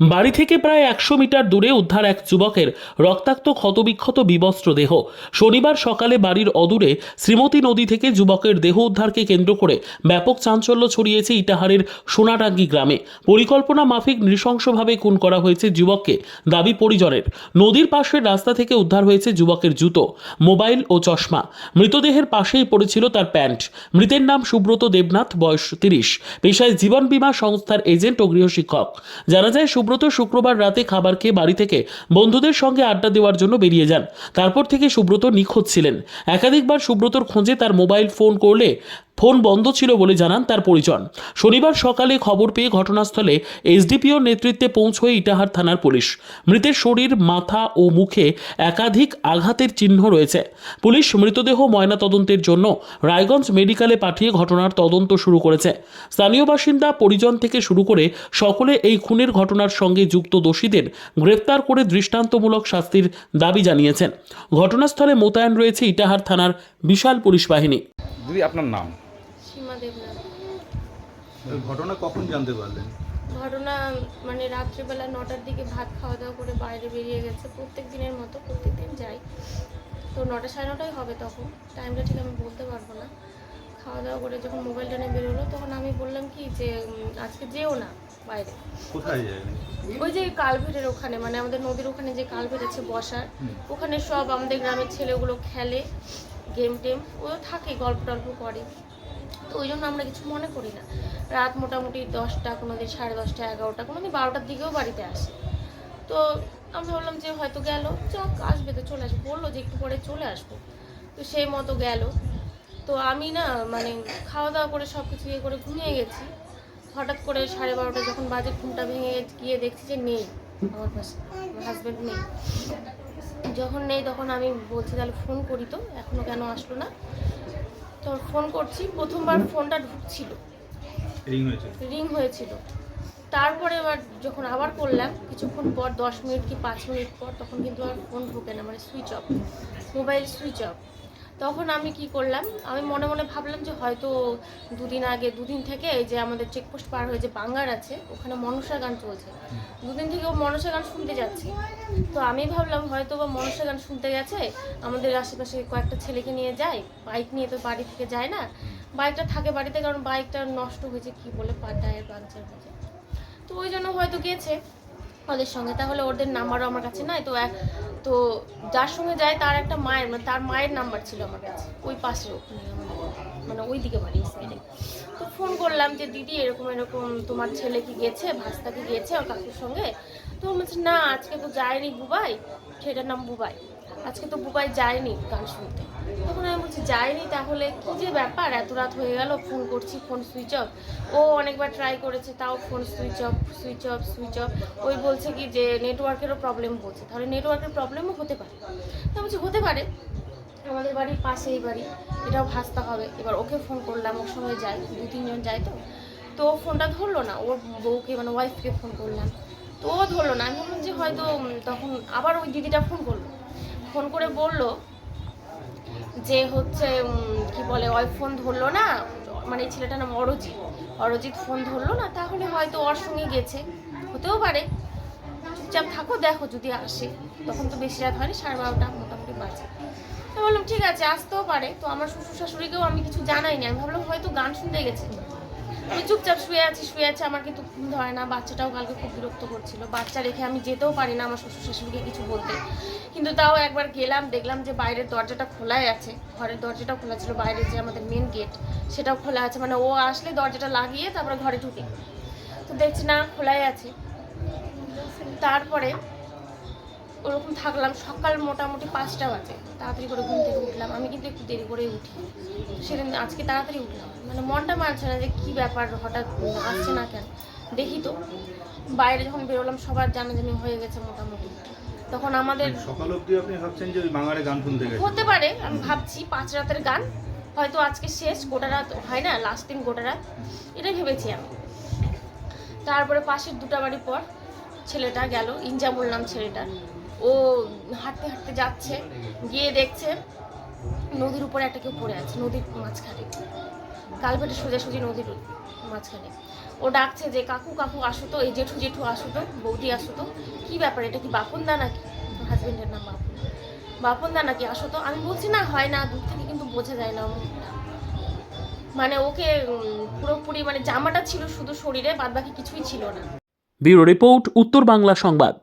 বাড়ি থেকে প্রায় একশো মিটার দূরে উদ্ধার এক যুবকের রক্তাক্ত ক্ষতবিক্ষত বিবস্ত্র দেহ। শনিবার সকালে বাড়ির অদূরে শ্রীমতী নদী থেকে যুবকের দেহ উদ্ধারকে কেন্দ্র করে ব্যাপক চাঞ্চল্য ছড়িয়েছে ইটাহারের সোনাডাঙ্গি গ্রামে। পরিকল্পনা মাফিক নৃশংসভাবে খুন করা হয়েছে যুবককে, দাবি পরিজনের। নদীর পাশের রাস্তা থেকে উদ্ধার হয়েছে যুবকের জুতো, মোবাইল ও চশমা। মৃতদেহের পাশেই পড়েছিল তার প্যান্ট। মৃতের নাম সুব্রত দেবনাথ, বয়স তিরিশ। পেশায় জীবন বীমা সংস্থার এজেন্ট ও গৃহশিক্ষক। জানা যায় সুব্রত শুক্রবার রাতে খাবার খেয়ে বাড়ি থেকে বন্ধুদের সঙ্গে আড্ডা দেওয়ার জন্য বেরিয়ে যান। তারপর থেকে সুব্রত নিখোঁজ ছিলেন। একাধিকবার সুব্রতর খোঁজে তার মোবাইল ফোন করলে ফোন বন্ধ ছিল বলে জানান তার পরিজন। শনিবার সকালে খবর পেয়ে ঘটনাস্থলে এসডিপিওর নেতৃত্বে পৌঁছয় ইটাহার থানার পুলিশ। মৃতের শরীর, মাথা ও মুখে একাধিক আঘাতের চিহ্ন রয়েছে। পুলিশ মৃতদেহ ময়নাতদন্তের জন্য রায়গঞ্জ মেডিকেলে পাঠিয়ে ঘটনার তদন্ত শুরু করেছে। স্থানীয় বাসিন্দা পরিজন থেকে শুরু করে সকলে এই খুনের ঘটনার সঙ্গে যুক্ত দোষীদের গ্রেপ্তার করে দৃষ্টান্তমূলক শাস্তির দাবি জানিয়েছেন। ঘটনাস্থলে মোতায়েন রয়েছে ইটাহার থানার বিশাল পুলিশ বাহিনী। দিদি, আপনার নাম? সীমা দেবনাথ। ঘটনা কখন জানতে পারলেন? ঘটনা মানে রাত্রিবেলা নটার দিকে ভাত খাওয়া দাওয়া করে বাইরে বেরিয়ে গেছে। প্রত্যেক দিনের মতো প্রত্যেক দিন যাই। তো নটা সাড়ে নটাই হবে তখন। টাইমটা ঠিক আমি বলতে পারব না। খাওয়া দাওয়া করে যখন মোবাইলটা নিয়ে বেরোলো তখন আমি বললাম কি যে আজকে যেও না বাইরে। কোথায় ওই যে কালভেটের ওখানে মানে আমাদের নদীর ওখানে যে কালভেট আছে বসার ওখানে সব আমাদের গ্রামের ছেলেগুলো খেলে গেম টেম ও থাকে গল্প টল্প করে। তো ওই জন্য আমরা কিছু মনে করি না। রাত মোটামুটি দশটা, কোনো দিন সাড়ে দশটা, এগারোটা, কোনো দিন বারোটার দিকেও বাড়িতে আসে। তো আমি ভাবলাম যে হয়তো গেল, যাক, আসবে তো, চলে আসব। বলল যে একটু পরে চলে আসব। তো সেই মতো গেল। তো আমি না মানে খাওয়া দাওয়া করে সব কিছু ইয়ে করে ঘুমিয়ে গেছি। হঠাৎ করে সাড়ে বারোটা যখন বাজে ঘুমটা ভেঙে গিয়ে দেখছি যে নেই, আমার পাশে আমার হাজব্যান্ড নেই। যখন নেই তখন আমি বলছি তাহলে ফোন করি তো এখনও কেন আসলো না? তো ফোন করছি প্রথমবার ফোনটা ঢুকছিল। রিং হয়েছিল। রিং হয়েছিল। তারপরে এবার যখন আবার করলাম কিছুক্ষণ পর দশ মিনিট কি পাঁচ মিনিট পর তখন কিন্তু আর ফোন ঢুকে না মানে switch off mobile switch off তখন আমি কি করলাম? আমি মনে মনে ভাবলাম যে হয়তো দুদিন আগে, দুদিন থেকে এই যে আমাদের চেকপোস্ট পার হয়ে যে বাঙ্গার আছে, ওখানে মনসা গান চলছে। দুদিন থেকে ও মনসা গান শুনতে যাচ্ছে। তো আমি ভাবলাম হয়তো বা মনসা গান শুনতে গেছে, আমাদের আশেপাশে কয়েকটা ছেলেকে নিয়ে যায়। বাইক নিয়ে তো বাড়ি থেকে যায় না। বাইকটা থাকে বাড়িতে, কারণ বাইকটা নষ্ট হয়েছে, কি বলে পা টায়ার পাংচার হয়েছে তো ওই জন্য হয়তো গিয়েছে ওদের সঙ্গে। তাহলে ওদের নাম্বারও আমার কাছে নাই, তো তো যার সঙ্গে যায় তার একটা মায়ের মানে তার মায়ের নাম্বার ছিল আমার কাছে, ওই পাশে ওখানে মানে ওই দিকে বাড়ি সাইডে তো ফোন করলাম যে, দিদি, এরকম এরকম তোমার ছেলে কি গেছে ভাস্তা কি গেছে ওর কাকুর সঙ্গে? তো বলছে, না, আজকে তো যায়নি বুবাই, সেটার নাম বুবাই। আজকে তো বুবাই যায়নি গান শুনতে। তখন আমি বলছি যায়নি, তাহলে কি যে ব্যাপার? এত রাত হয়ে গেল ফোন করছি ফোন সুইচ অফ ও অনেকবার ট্রাই করেছে, তাও phone switch off switch off switch off ওই বলছে কি যে নেটওয়ার্কেরও প্রবলেম বলছে তাহলে নেটওয়ার্কের প্রবলেমও হতে পারে। তা বলছি হতে পারে। আমাদের বাড়ির পাশেই বাড়ি। এটাও ভাসতে হবে। এবার ওকে ফোন করলাম, ওর সঙ্গে যাই দু তিনজন যায় তো। তো ফোনটা ধরলো না, ওর বউকে মানে ওয়াইফকে ফোন করলাম। তো ও ধরলো না। আমি ভাবলাম যে হয়তো তখন আবার ওই দিদিটা ফোন করল। ফোন করে বলল যে হচ্ছে কি বলে, ওই ফোন ধরলো না মানে এই ছেলেটার নাম অরজিৎ। অরজিৎ ফোন ধরলো না, তাহলে হয়তো ওর সঙ্গে গেছে। হতেও পারে। চুপচাপ থাকো, দেখো যদি আসে। তখন তো বেশি রাত হয়নি, সাড়ে বারোটা মোটামুটি বাজে। তো বললাম, ঠিক আছে, আসতেও পারে। তো আমার শ্বশুর শাশুড়িকেও আমি কিছু জানাইনি। আমি ভাবলাম, হয়তো গান শুনতে গেছে। আমি চুপচাপ শুয়ে আছি শুয়ে আছি, আমার কিন্তু ঘুম ধরে না, বাচ্চাটাও কালকে খুব বিরক্ত করছিল। বাচ্চা রেখে আমি যেতেও পারি না আমার শ্বশুর শাশুড়িকে কিছু বলতে। কিন্তু তাও একবার গেলাম, দেখলাম যে বাইরের দরজাটা খোলাই আছে। ঘরের দরজাটা খোলা ছিল, বাইরে যে আমাদের মেন গেট সেটাও খোলা আছে। মানে ও আসলে দরজাটা লাগিয়ে তারপরে ঘরে ঢুকে। তো দেখছি না, খোলাই আছে। তারপরে ওরকম থাকলাম সকাল মোটামুটি পাঁচটা বাজে। তাড়াতাড়ি করে ঘুম থেকে উঠলাম। আমি কিন্তু একটু দেরি করে উঠি। সেদিন আজকে তাড়াতাড়ি উঠলাম। মানে মনটা মানছে না যে কী ব্যাপার হঠাৎ আসছে না কেন। দেখি তো বাইরে যখন বেরোলাম সবার জানাজানি হয়ে গেছে মোটামুটি। তখন আমাদের সকাল অবধি আপনি ভাবছেন যে বাঙালি গান শুনতে গেছে হতে পারে আমি ভাবছি পাঁচ রাতের গান। হয়তো আজকে শেষ গোটা রাত হয় না লাস্ট দিন গোটা রাত। এটাই ভেবেছি আমি। তারপরে পাশের দুটা বাড়ি পর ছেলেটা গেল ইনজামুল নাম ছেলেটার। ও হাঁটতে হাঁটতে যাচ্ছে, গিয়ে দেখছে নদীর উপরে একটা কেউ পড়ে আছে, নদীর মাঝখানে। কালভেটে সোজাসুজি নদীর মাঝখানে। ও ডাকছে যে, কাকু কাকু, আসো তো, এই জেঠু জেঠু আসো তো, বৌদি আসো তো, কী ব্যাপার এটা কি বাপন দা নাকি? হাজবেন্ডের নাম বাপন। বাপন দা নাকি, আসো তো। আমি বলছি, না, হয় না, দূর থেকে কিন্তু বোঝা যায় না মানে ওকে পুরোপুরি মানে জামাটা ছিল শুধু শরীরে বাদ বাকি কিছুই ছিল না। ব্যুরো রিপোর্ট, উত্তর বাংলা সংবাদ।